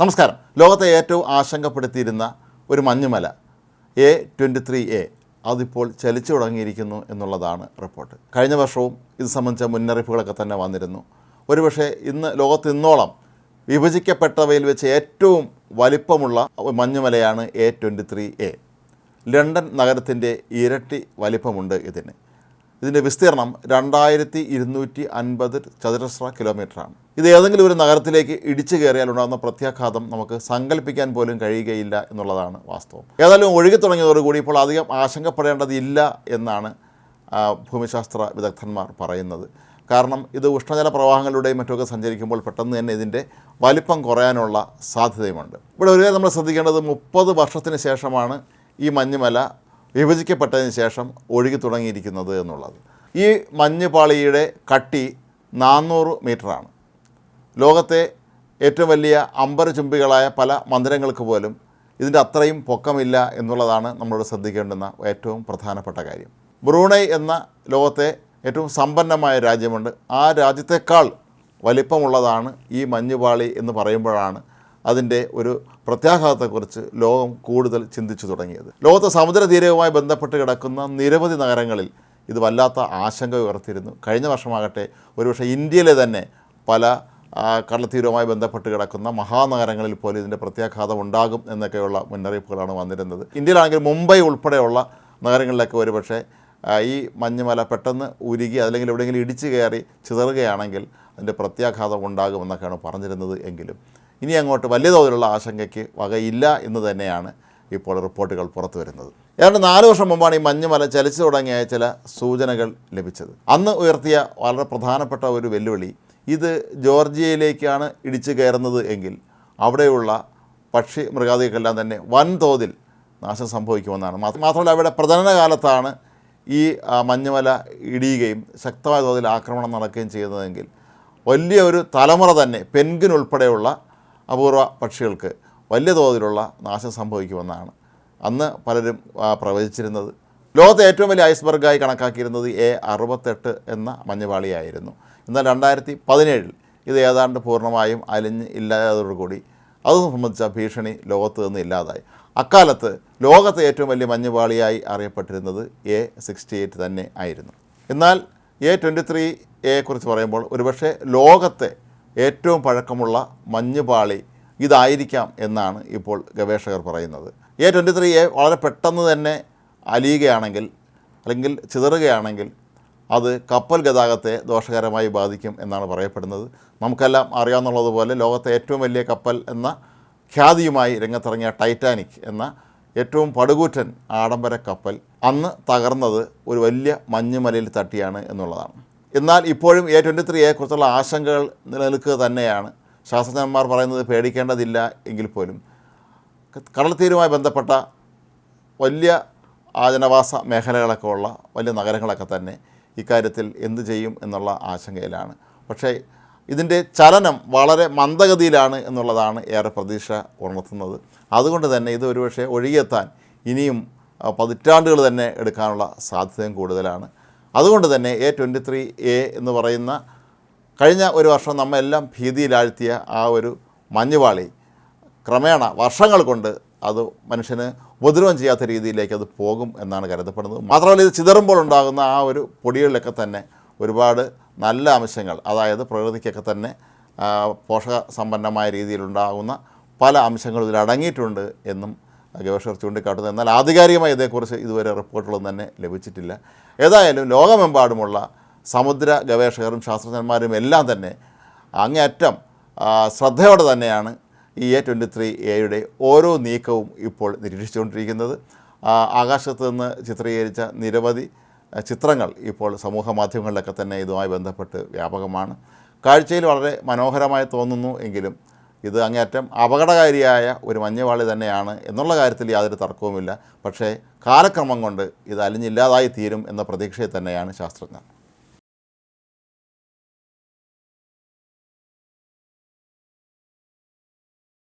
നമസ്കാരം. ലോകത്തെ ഏറ്റവും ആശങ്കപ്പെടുത്തിയിരുന്ന ഒരു മഞ്ഞുമല എ ട്വന്റി ത്രീ എ അതിപ്പോൾ ചലിച്ചു തുടങ്ങിയിരിക്കുന്നു എന്നുള്ളതാണ് റിപ്പോർട്ട്. കഴിഞ്ഞ വർഷവും ഇത് സംബന്ധിച്ച മുന്നറിയിപ്പുകളൊക്കെ തന്നെ വന്നിരുന്നു. ഒരുപക്ഷെ ഇന്ന് ലോകത്ത് ഇന്നോളം വിഭജിക്കപ്പെട്ടവയിൽ വെച്ച് ഏറ്റവും വലിപ്പമുള്ള മഞ്ഞുമലയാണ് A twenty three A London നഗരത്തിന്റെ ഇരട്ടി വലിപ്പമുണ്ട് ഇതിന്. ഇതിന്റെ വിസ്തീർണം രണ്ടായിരത്തി ഇരുന്നൂറ്റി അൻപത് ചതുരശ്ര കിലോമീറ്ററാണ്. ഇത് ഏതെങ്കിലും ഒരു നഗരത്തിലേക്ക് ഇടിച്ചു കയറിയാൽ ഉണ്ടാകുന്ന പ്രത്യാഘാതം നമുക്ക് സങ്കല്പിക്കാൻ പോലും കഴിയുകയില്ല എന്നുള്ളതാണ് വാസ്തവം. ഏതായാലും ഒഴുകി തുടങ്ങിയതോടുകൂടി ഇപ്പോൾ അധികം ആശങ്കപ്പെടേണ്ടതില്ല എന്നാണ് ഭൂമിശാസ്ത്ര വിദഗ്ധന്മാർ പറയുന്നത്. കാരണം ഇത് ഉഷ്ണജല പ്രവാഹങ്ങളുടെയും മറ്റുമൊക്കെ സഞ്ചരിക്കുമ്പോൾ പെട്ടെന്ന് തന്നെ ഇതിന്റെ വലിപ്പം കുറയാനുള്ള സാധ്യതയുമുണ്ട്. ഇവിടെ ഒരു നമ്മൾ ശ്രദ്ധിക്കേണ്ടത് മുപ്പത് വർഷത്തിന് ശേഷമാണ് ഈ മഞ്ഞുമല വിഭജിക്കപ്പെട്ടതിന് ശേഷം ഒഴുകി തുടങ്ങിയിരിക്കുന്നത് എന്നുള്ളത്. ഈ മഞ്ഞുപാളിയുടെ കട്ടി നാനൂറ് മീറ്ററാണ്. ലോകത്തെ ഏറ്റവും വലിയ അമ്പരചുംബികളായ പല മന്ദിരങ്ങൾക്ക് പോലും ഇതിന്റെ അത്രയും പൊക്കമില്ല എന്നുള്ളതാണ് നമ്മളോട് ശ്രദ്ധിക്കേണ്ടുന്ന ഏറ്റവും പ്രധാനപ്പെട്ട കാര്യം. ബ്രൂണൈ എന്ന ലോകത്തെ ഏറ്റവും സമ്പന്നമായ രാജ്യമുണ്ട്. ആ രാജ്യത്തെക്കാൾ വലിപ്പമുള്ളതാണ് ഈ മഞ്ഞുപാളി എന്ന് പറയുമ്പോഴാണ് അതിന്റെ ഒരു പ്രത്യാഘാതത്തെക്കുറിച്ച് ലോകം കൂടുതൽ ചിന്തിച്ചു തുടങ്ങിയത്. ലോകത്തെ സമുദ്രതീരവുമായി ബന്ധപ്പെട്ട് കിടക്കുന്ന നിരവധി നഗരങ്ങളിൽ ഇത് വല്ലാത്ത ആശങ്ക ഉയർത്തിയിരുന്നു. കഴിഞ്ഞ വർഷമാകട്ടെ ഒരുപക്ഷെ ഇന്ത്യയിലെ തന്നെ പല കടൽത്തീരവുമായി ബന്ധപ്പെട്ട് കിടക്കുന്ന മഹാനഗരങ്ങളിൽ പോലും ഇതിന്റെ പ്രത്യാഘാതം ഉണ്ടാകും എന്നൊക്കെയുള്ള മുന്നറിയിപ്പുകളാണ് വന്നിരുന്നത്. ഇന്ത്യയിലാണെങ്കിൽ മുംബൈ ഉൾപ്പെടെയുള്ള നഗരങ്ങളിലൊക്കെ ഒരുപക്ഷെ ഈ മഞ്ഞുമല പെട്ടെന്ന് ഉരുകി അല്ലെങ്കിൽ എവിടെയെങ്കിലും ഇടിച്ചു കയറി ചിതറുകയാണെങ്കിൽ അതിന്റെ പ്രത്യാഘാതം ഉണ്ടാകുമെന്നൊക്കെയാണ് പറഞ്ഞിരുന്നത് എങ്കിലും. ഇനി അങ്ങോട്ട് വലിയ തോതിലുള്ള ആശങ്കയ്ക്ക് വകയില്ല എന്ന് തന്നെയാണ് ഇപ്പോൾ റിപ്പോർട്ടുകൾ പുറത്തു വരുന്നത്. ഏതാണ്ട് നാല് വർഷം മുമ്പാണ് ഈ മഞ്ഞുമല ചലിച്ചു തുടങ്ങിയ ചില സൂചനകൾ ലഭിച്ചത്. അന്ന് ഉയർത്തിയ വളരെ പ്രധാനപ്പെട്ട ഒരു വെല്ലുവിളി ഇത് ജോർജിയയിലേക്കാണ് ഇടിച്ചു കയറുന്നത് എങ്കിൽ അവിടെയുള്ള പക്ഷി മൃഗാദികൾക്കെല്ലാം തന്നെ വൻതോതിൽ നാശം സംഭവിക്കുമെന്നാണ്. മാത്ര- മാത്രമല്ല അവിടെ പ്രജനന കാലത്താണ് ഈ മഞ്ഞുമല ഇടിയുകയും ശക്തമായ തോതിൽ ആക്രമണം നടക്കുകയും ചെയ്യുന്നതെങ്കിൽ വലിയ ഒരു തലമുറ തന്നെ പെൻഗിൻ ഉൾപ്പെടെയുള്ള അപൂർവ പക്ഷികൾക്ക് വലിയ തോതിലുള്ള നാശം സംഭവിക്കുമെന്നാണ് അന്ന് പലരും പ്രവചിച്ചിരുന്നത്. ലോകത്തെ ഏറ്റവും വലിയ ഐസ്ബർഗായി കണക്കാക്കിയിരുന്നത് എ അറുപത്തെട്ട് എന്ന മഞ്ഞുപാളിയായിരുന്നു. എന്നാൽ രണ്ടായിരത്തി പതിനേഴിൽ ഇത് ഏതാണ്ട് പൂർണമായും അലിഞ്ഞ് ഇല്ലാതോടുകൂടി അത് സംബന്ധിച്ച ഭീഷണി ലോകത്ത് നിന്ന് ഇല്ലാതായി. അക്കാലത്ത് ലോകത്തെ ഏറ്റവും വലിയ മഞ്ഞുപാളിയായി അറിയപ്പെട്ടിരുന്നത് എ സിക്സ്റ്റി എയ്റ്റ് തന്നെ ആയിരുന്നു. എന്നാൽ എ ട്വന്റി ത്രീ എയെക്കുറിച്ച് പറയുമ്പോൾ ഒരുപക്ഷെ ലോകത്തെ ഏറ്റവും പഴക്കമുള്ള മഞ്ഞുപാളി ഇതായിരിക്കാം എന്നാണ് ഇപ്പോൾ ഗവേഷകർ പറയുന്നത്. എ ട്വന്റി ത്രീയെ വളരെ പെട്ടെന്ന് തന്നെ അലിയുകയാണെങ്കിൽ അല്ലെങ്കിൽ ചിതറുകയാണെങ്കിൽ അത് കപ്പൽ ഗതാഗതത്തെ ദോഷകരമായി ബാധിക്കും എന്നാണ് പറയപ്പെടുന്നത്. നമുക്കെല്ലാം അറിയാവുന്നതുപോലെ ലോകത്തെ ഏറ്റവും വലിയ കപ്പൽ എന്ന ഖ്യാതിയുമായി രംഗത്തിറങ്ങിയ ടൈറ്റാനിക് എന്ന ഏറ്റവും പടുകൂറ്റൻ ആഡംബര കപ്പൽ അന്ന് തകർന്നത് ഒരു വലിയ മഞ്ഞുമലയിൽ തട്ടിയാണ് എന്നുള്ളതാണ്. എന്നാൽ ഇപ്പോഴും എ ട്വന്റി ത്രീയെ കുറിച്ചുള്ള ആശങ്കകൾ നിലനിൽക്കുക തന്നെയാണ്. ശാസ്ത്രജ്ഞന്മാർ പറയുന്നത് പേടിക്കേണ്ടതില്ല എങ്കിൽ പോലും. കടൽത്തീരുമായി ബന്ധപ്പെട്ട വലിയ ആജനവാസ ജനവാസ മേഖലകളൊക്കെ ഉള്ള വലിയ നഗരങ്ങളൊക്കെ തന്നെ ഇക്കാര്യത്തിൽ എന്തു ചെയ്യും എന്നുള്ള ആശങ്കയിലാണ്. പക്ഷേ ഇതിന്റെ ചലനം വളരെ മന്ദഗതിയിലാണ് എന്നുള്ളതാണ് ഏറെ പ്രതീക്ഷ ഉണർത്തുന്നത്. അതുകൊണ്ട് തന്നെ ഇത് ഒരുപക്ഷെ ഒഴുകിയെത്താൻ ഇനിയും പതിറ്റാണ്ടുകൾ തന്നെ എടുക്കാനുള്ള സാധ്യതയും കൂടുതലാണ്. അതുകൊണ്ട് തന്നെ എ ട്വന്റി ത്രീ എ എന്ന് പറയുന്ന കഴിഞ്ഞ ഒരു വർഷം നമ്മെല്ലാം ഭീതിയിലാഴ്ത്തിയ ആ ഒരു മഞ്ഞുപാളി ക്രമേണ വർഷങ്ങൾ കൊണ്ട് അത് മനുഷ്യന് ഉപദ്രവം ചെയ്യാത്ത രീതിയിലേക്ക് അത് പോകും എന്നാണ് കരുതപ്പെടുന്നത്. മാത്രമല്ല ഇത് ചിതറുമ്പോൾ ഉണ്ടാകുന്ന ആ ഒരു പൊടികളിലൊക്കെ തന്നെ ഒരുപാട് നല്ല അംശങ്ങൾ അതായത് പ്രകൃതിക്കൊക്കെ തന്നെ പോഷക സമ്പന്നമായ രീതിയിലുണ്ടാകുന്ന പല അംശങ്ങളും ഇതിൽ അടങ്ങിയിട്ടുണ്ട് എന്നും ഗവേഷകർ ചൂണ്ടിക്കാട്ടുന്നത് എന്നാൽ ആധികാരികമായി ഇതേക്കുറിച്ച് ഇതുവരെ റിപ്പോർട്ടുകളൊന്നും തന്നെ ലഭിച്ചിട്ടില്ല. ഏതായാലും ലോകമെമ്പാടുമുള്ള സമുദ്ര ഗവേഷകരും ശാസ്ത്രജ്ഞന്മാരും എല്ലാം തന്നെ അങ്ങേയറ്റം ശ്രദ്ധയോടെ തന്നെയാണ് ഈ എ ട്വന്റി ത്രീ എയുടെ ഓരോ നീക്കവും ഇപ്പോൾ നിരീക്ഷിച്ചുകൊണ്ടിരിക്കുന്നത്. ആകാശത്ത് നിന്ന് ചിത്രീകരിച്ച നിരവധി ചിത്രങ്ങൾ ഇപ്പോൾ സമൂഹ മാധ്യമങ്ങളിലൊക്കെ തന്നെ ഇതുമായി ബന്ധപ്പെട്ട് വ്യാപകമാണ്. കാഴ്ചയിൽ വളരെ മനോഹരമായി തോന്നുന്നു എങ്കിലും ഇത് അങ്ങേയറ്റം അപകടകാരിയായ ഒരു മഞ്ഞവാളി തന്നെയാണ് എന്നുള്ള കാര്യത്തിൽ യാതൊരു തർക്കവുമില്ല. പക്ഷേ കാലക്രമം കൊണ്ട് ഇത് അലിഞ്ഞില്ലാതായി തീരും എന്ന പ്രതീക്ഷയിൽ തന്നെയാണ് ശാസ്ത്രജ്ഞർ.